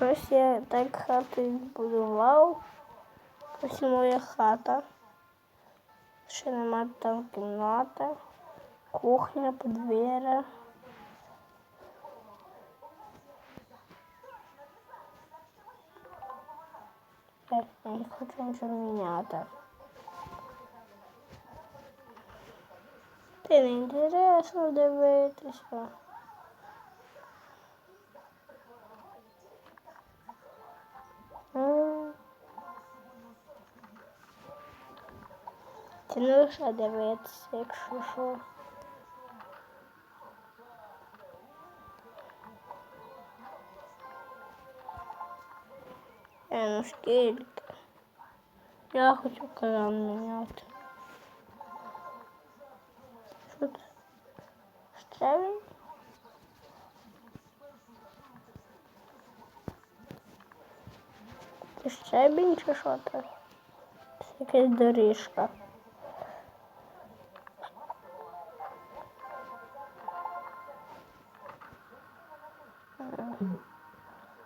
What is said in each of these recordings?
Щось я так хату відбудував. Ось моя хата. Ще нема там кімната, кухня, подвір'я. Я не хочу нічого міняти. Ти не інтересно дивитися. Лише дивитися, якщо що. Е, ну скільки? Я хочу кран міняти. Що це? Щебінь? Це щебінь чи що це?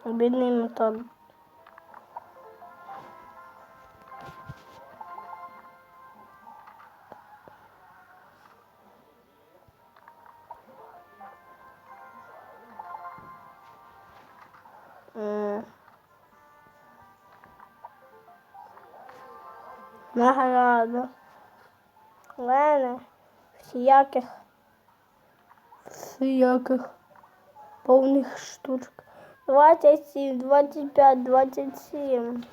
Бідний мотор. М. Награда. У мене всіяких всіяких повних штучок. 27, 25, 27.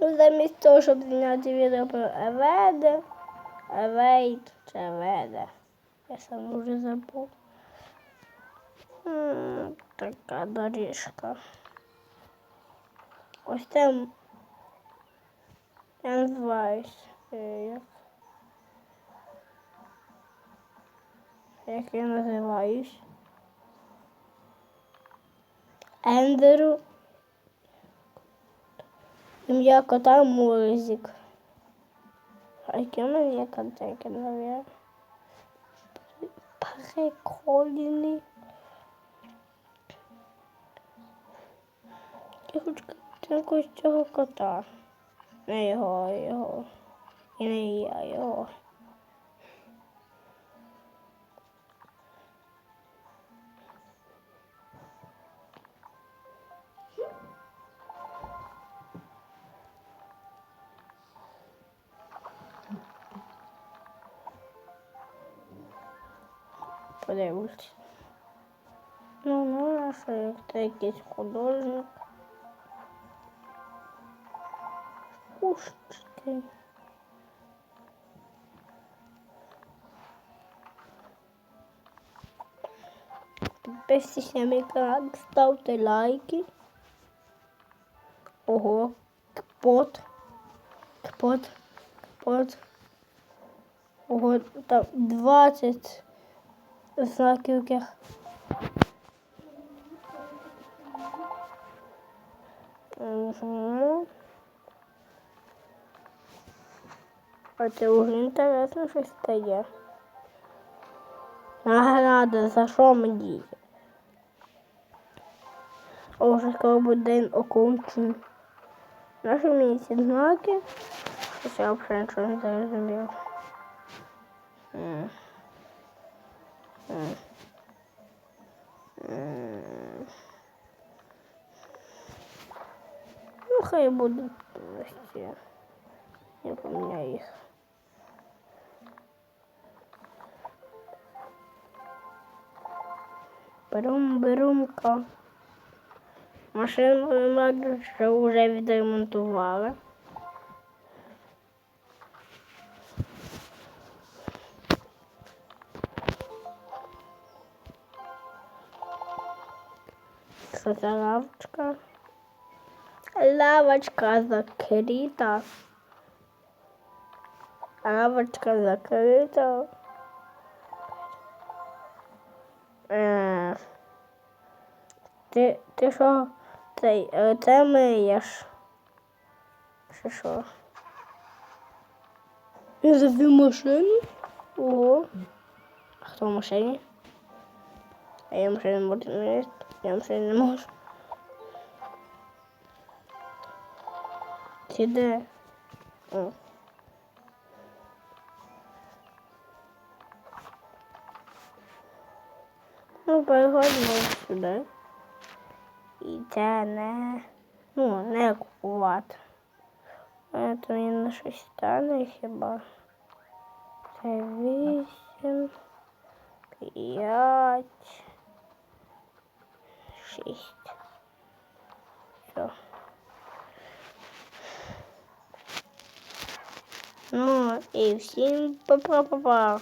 Ну, замість того, щоб зняти відео про Еведе, Евейт чи Еведе. Я сам вже забув. М, Така доріжка. Ось там я називаюсь. Як, як я називаюсь? Ендеру. Ім'я кота Мурзик. А яке мене контейнер, наверное? Прикольний. Я хочу картинку з цього кота. Не його, його. І не я. Ну, ну, що, це якийсь художник. Пушечки. Підписуйтесь на мій канал, ставте лайки. Ого, кпот, кпот, кпот. Ого, там 20 знаків. Угу. А це вже інтересно щось стає. Награда, за що мені? О, вже скоро буде день окончен. Наші мені ці знаки. Щось я взагалі нічого не зрозумів. Ну, хай будуть. Я поміняю їх. Берум-берумка. Машину мабуть, що вже відремонтували. За лавочка? Лавочка закрита. Лавочка закрита. Е, Ти, ти що? Цей, е, це миєш? Чи що? Я завів машину? Ого. А хто в машині? А я машині можу не Я в машині не можу. Ти де? О. Ну, переходимо сюди. І це не, ну, не купувати. А то він на щось стане хіба. Це вісім, п'ять, шість. Все. Ну і всім па-па-па-па.